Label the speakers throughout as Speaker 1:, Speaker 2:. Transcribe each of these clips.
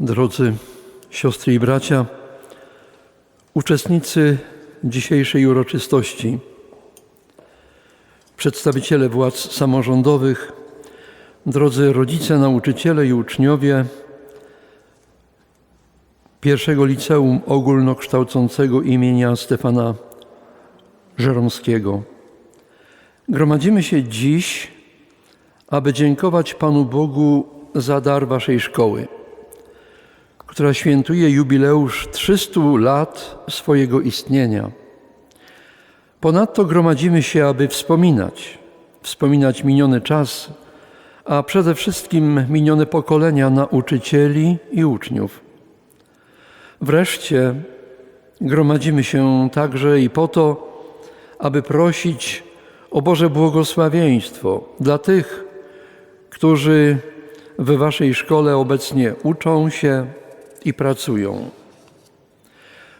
Speaker 1: Drodzy siostry i bracia, uczestnicy dzisiejszej uroczystości, przedstawiciele władz samorządowych, drodzy rodzice, nauczyciele i uczniowie pierwszego liceum ogólnokształcącego imienia Stefana Żeromskiego. Gromadzimy się dziś, aby dziękować Panu Bogu za dar Waszej szkoły, która świętuje jubileusz 300 lat swojego istnienia. Ponadto gromadzimy się, aby wspominać, wspominać miniony czas, a przede wszystkim minione pokolenia nauczycieli i uczniów. Wreszcie gromadzimy się także i po to, aby prosić o Boże błogosławieństwo dla tych, którzy w Waszej szkole obecnie uczą się i pracują.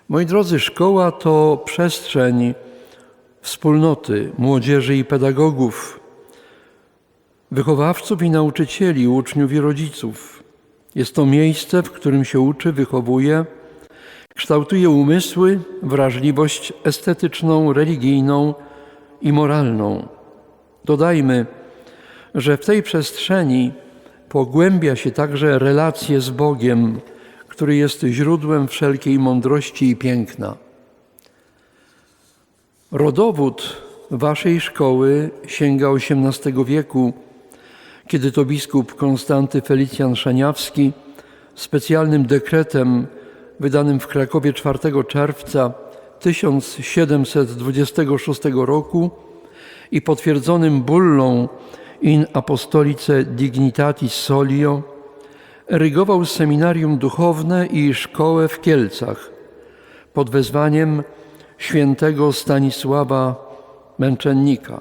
Speaker 1: Moi drodzy, szkoła to przestrzeń wspólnoty młodzieży i pedagogów, wychowawców i nauczycieli, uczniów i rodziców. Jest to miejsce, w którym się uczy, wychowuje, kształtuje umysły, wrażliwość estetyczną, religijną i moralną. Dodajmy, że w tej przestrzeni pogłębia się także relacje z Bogiem, który jest źródłem wszelkiej mądrości i piękna. Rodowód waszej szkoły sięga XVIII wieku, kiedy to biskup Konstanty Felicjan Szaniawski specjalnym dekretem wydanym w Krakowie 4 czerwca 1726 roku i potwierdzonym bullą in apostolice dignitatis solio erygował seminarium duchowne i szkołę w Kielcach pod wezwaniem świętego Stanisława Męczennika.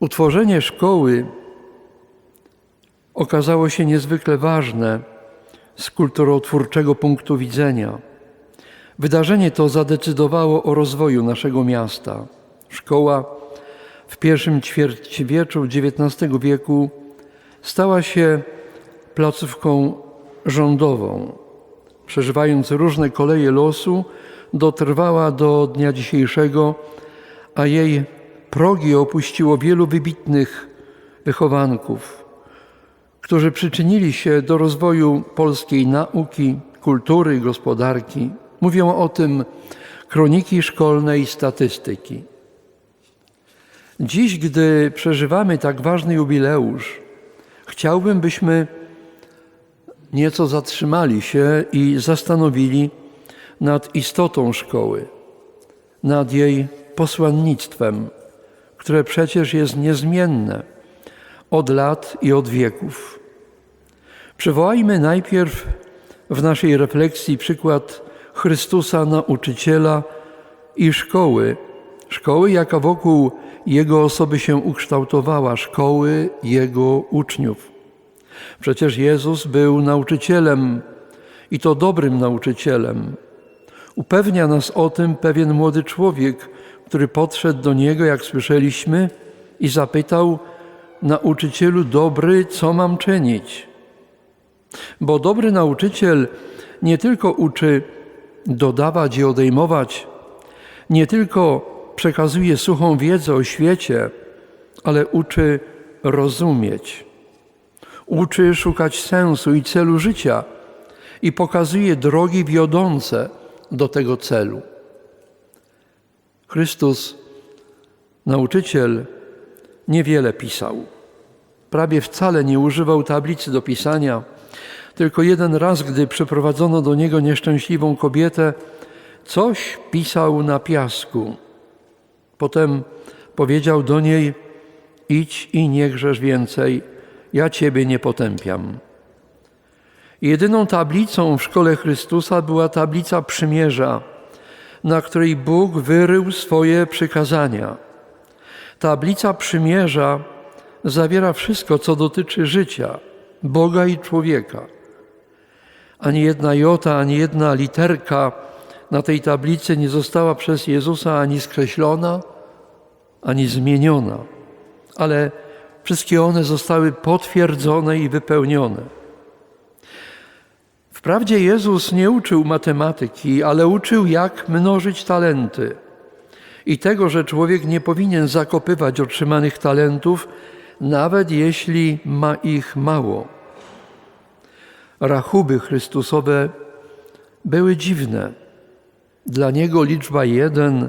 Speaker 1: Utworzenie szkoły okazało się niezwykle ważne z kulturotwórczego punktu widzenia. Wydarzenie to zadecydowało o rozwoju naszego miasta. Szkoła w pierwszym ćwierćwieczu XIX wieku stała się placówką rządową. Przeżywając różne koleje losu, dotrwała do dnia dzisiejszego, a jej progi opuściło wielu wybitnych wychowanków, którzy przyczynili się do rozwoju polskiej nauki, kultury, gospodarki. Mówią o tym kroniki szkolne i statystyki. Dziś, gdy przeżywamy tak ważny jubileusz, chciałbym, byśmy nieco zatrzymali się i zastanowili nad istotą szkoły, nad jej posłannictwem, które przecież jest niezmienne od lat i od wieków. Przywołajmy najpierw w naszej refleksji przykład Chrystusa, nauczyciela i szkoły, szkoły, jaka wokół jego osoby się ukształtowała, szkoły jego uczniów. Przecież Jezus był nauczycielem i to dobrym nauczycielem. Upewnia nas o tym pewien młody człowiek, który podszedł do niego, jak słyszeliśmy, i zapytał: Nauczycielu dobry, co mam czynić? Bo dobry nauczyciel nie tylko uczy dodawać i odejmować, nie tylko przekazuje suchą wiedzę o świecie, ale uczy rozumieć. Uczy szukać sensu i celu życia i pokazuje drogi wiodące do tego celu. Chrystus, nauczyciel, niewiele pisał. Prawie wcale nie używał tablicy do pisania. Tylko jeden raz, gdy przeprowadzono do niego nieszczęśliwą kobietę, coś pisał na piasku. Potem powiedział do niej: Idź i nie grzesz więcej, ja ciebie nie potępiam. Jedyną tablicą w szkole Chrystusa była tablica przymierza, na której Bóg wyrył swoje przykazania. Tablica przymierza zawiera wszystko, co dotyczy życia, Boga i człowieka. Ani jedna jota, ani jedna literka na tej tablicy nie została przez Jezusa ani skreślona, ani zmieniona, ale wszystkie one zostały potwierdzone i wypełnione. Wprawdzie Jezus nie uczył matematyki, ale uczył, jak mnożyć talenty i tego, że człowiek nie powinien zakopywać otrzymanych talentów, nawet jeśli ma ich mało. Rachuby Chrystusowe były dziwne. Dla niego liczba jeden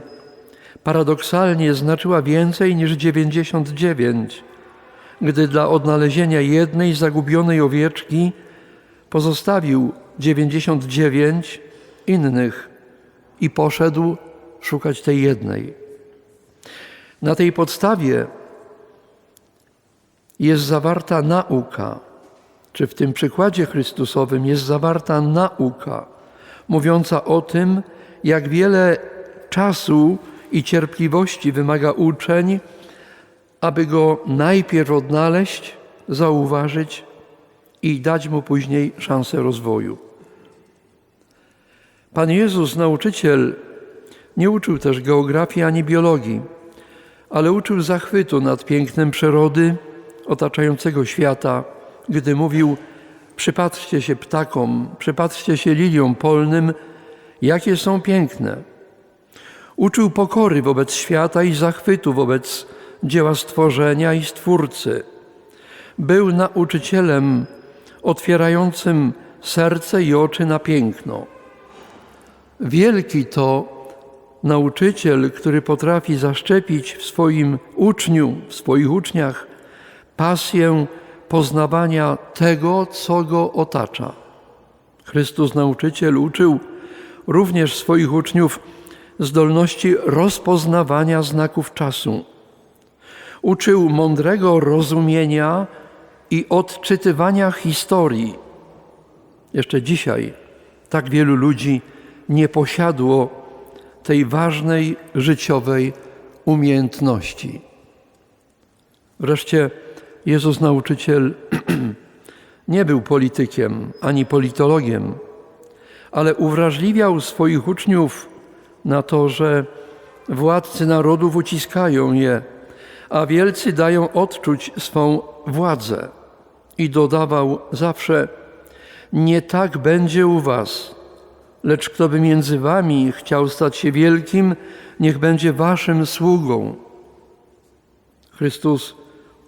Speaker 1: paradoksalnie znaczyła więcej niż 99, gdy dla odnalezienia jednej zagubionej owieczki pozostawił 99 innych i poszedł szukać tej jednej. Na tej podstawie jest zawarta nauka, czy w tym przykładzie Chrystusowym jest zawarta nauka, mówiąca o tym, jak wiele czasu i cierpliwości wymaga uczeń, aby go najpierw odnaleźć, zauważyć i dać mu później szansę rozwoju. Pan Jezus, nauczyciel, nie uczył też geografii ani biologii, ale uczył zachwytu nad pięknem przyrody otaczającego świata, gdy mówił: Przypatrzcie się ptakom, przypatrzcie się liliom polnym, jakie są piękne. Uczył pokory wobec świata i zachwytu wobec dzieła stworzenia i Stwórcy. Był nauczycielem otwierającym serce i oczy na piękno. Wielki to nauczyciel, który potrafi zaszczepić w swoim uczniu, w swoich uczniach pasję poznawania tego, co go otacza. Chrystus nauczyciel uczył również swoich uczniów zdolności rozpoznawania znaków czasu. Uczył mądrego rozumienia i odczytywania historii. Jeszcze dzisiaj tak wielu ludzi nie posiadło tej ważnej życiowej umiejętności. Wreszcie Jezus nauczyciel nie był politykiem ani politologiem, ale uwrażliwiał swoich uczniów na to, że władcy narodów uciskają je, a wielcy dają odczuć swą władzę. I dodawał zawsze: Nie tak będzie u Was, lecz kto by między Wami chciał stać się wielkim, niech będzie Waszym sługą. Chrystus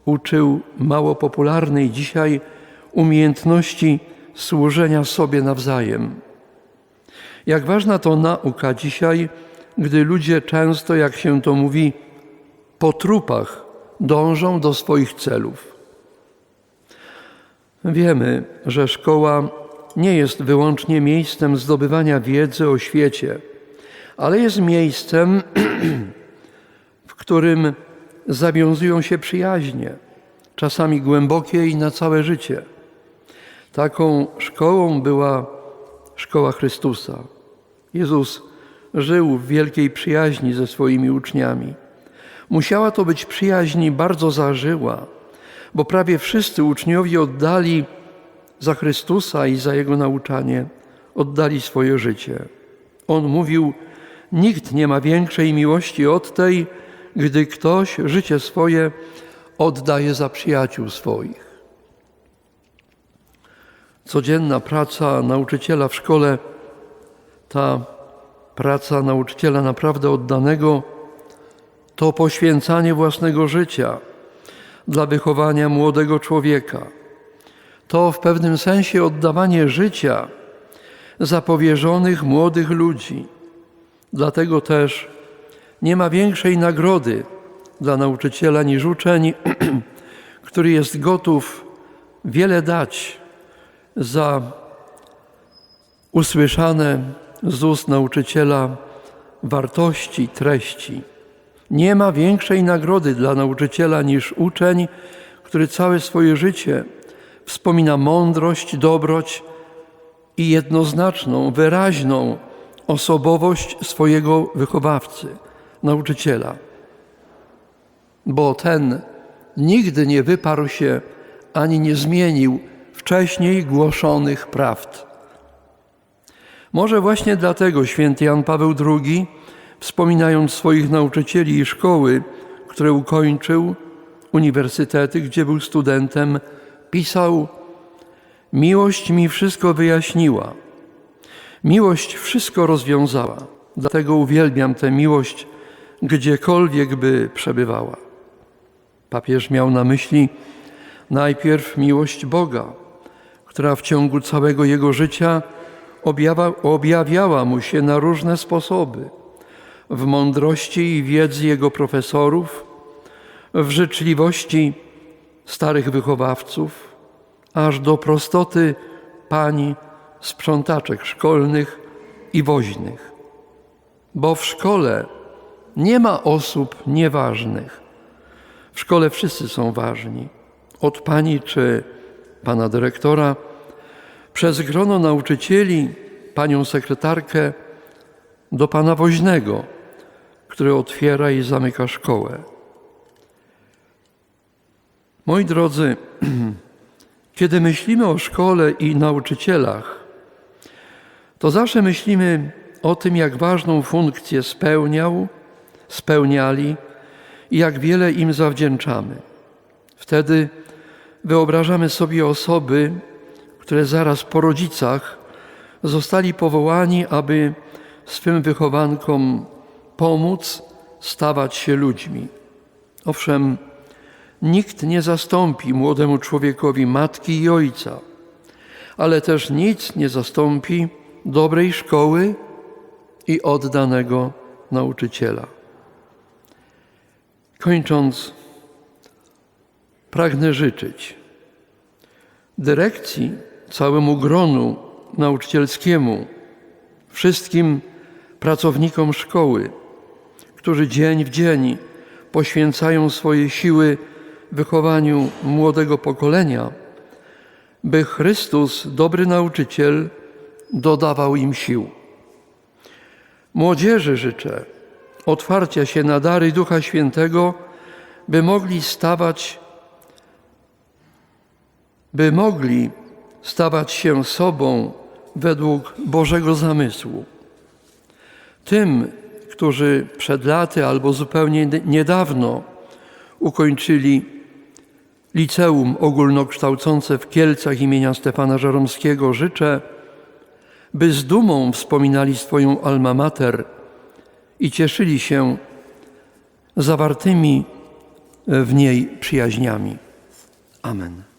Speaker 1: uczył mało popularnej dzisiaj umiejętności służenia sobie nawzajem. Jak ważna to nauka dzisiaj, gdy ludzie często, jak się to mówi, po trupach dążą do swoich celów. Wiemy, że szkoła nie jest wyłącznie miejscem zdobywania wiedzy o świecie, ale jest miejscem, w którym zawiązują się przyjaźnie, czasami głębokie i na całe życie. Taką szkołą była szkoła Chrystusa. Jezus żył w wielkiej przyjaźni ze swoimi uczniami. Musiała to być przyjaźń bardzo zażyła, bo prawie wszyscy uczniowie oddali za Chrystusa i za Jego nauczanie, oddali swoje życie. On mówił, nikt nie ma większej miłości od tej, gdy ktoś życie swoje oddaje za przyjaciół swoich. Codzienna praca nauczyciela w szkole, ta praca nauczyciela naprawdę oddanego, to poświęcanie własnego życia dla wychowania młodego człowieka. To w pewnym sensie oddawanie życia za powierzonych młodych ludzi. Dlatego też nie ma większej nagrody dla nauczyciela niż uczeń, który jest gotów wiele dać za usłyszane z ust nauczyciela wartości, treści. Nie ma większej nagrody dla nauczyciela niż uczeń, który całe swoje życie wspomina mądrość, dobroć i jednoznaczną, wyraźną osobowość swojego wychowawcy, nauczyciela. Bo ten nigdy nie wyparł się ani nie zmienił wcześniej głoszonych prawd. Może właśnie dlatego święty Jan Paweł II, wspominając swoich nauczycieli i szkoły, które ukończył, uniwersytety, gdzie był studentem, pisał: Miłość mi wszystko wyjaśniła. Miłość wszystko rozwiązała. Dlatego uwielbiam tę miłość, gdziekolwiek by przebywała. Papież miał na myśli najpierw miłość Boga, która w ciągu całego jego życia objawiała mu się na różne sposoby. W mądrości i wiedzy jego profesorów, w życzliwości starych wychowawców, aż do prostoty pani sprzątaczek szkolnych i woźnych. Bo w szkole nie ma osób nieważnych. W szkole wszyscy są ważni. Od pani czy pana dyrektora, przez grono nauczycieli, panią sekretarkę, do pana woźnego, który otwiera i zamyka szkołę. Moi drodzy, kiedy myślimy o szkole i nauczycielach, to zawsze myślimy o tym, jak ważną funkcję spełniał, spełniali i jak wiele im zawdzięczamy. Wtedy wyobrażamy sobie osoby, które zaraz po rodzicach zostali powołani, aby swym wychowankom pomóc stawać się ludźmi. Owszem, nikt nie zastąpi młodemu człowiekowi matki i ojca, ale też nic nie zastąpi dobrej szkoły i oddanego nauczyciela. Kończąc, pragnę życzyć dyrekcji, całemu gronu nauczycielskiemu, wszystkim pracownikom szkoły, którzy dzień w dzień poświęcają swoje siły wychowaniu młodego pokolenia, by Chrystus, dobry nauczyciel, dodawał im sił. Młodzieży życzę otwarcia się na dary Ducha Świętego, by mogli stawać, by mogli stawać się sobą według Bożego zamysłu. Tym, którzy przed laty albo zupełnie niedawno ukończyli liceum ogólnokształcące w Kielcach imienia Stefana Żeromskiego, życzę, by z dumą wspominali swoją alma mater i cieszyli się zawartymi w niej przyjaźniami. Amen.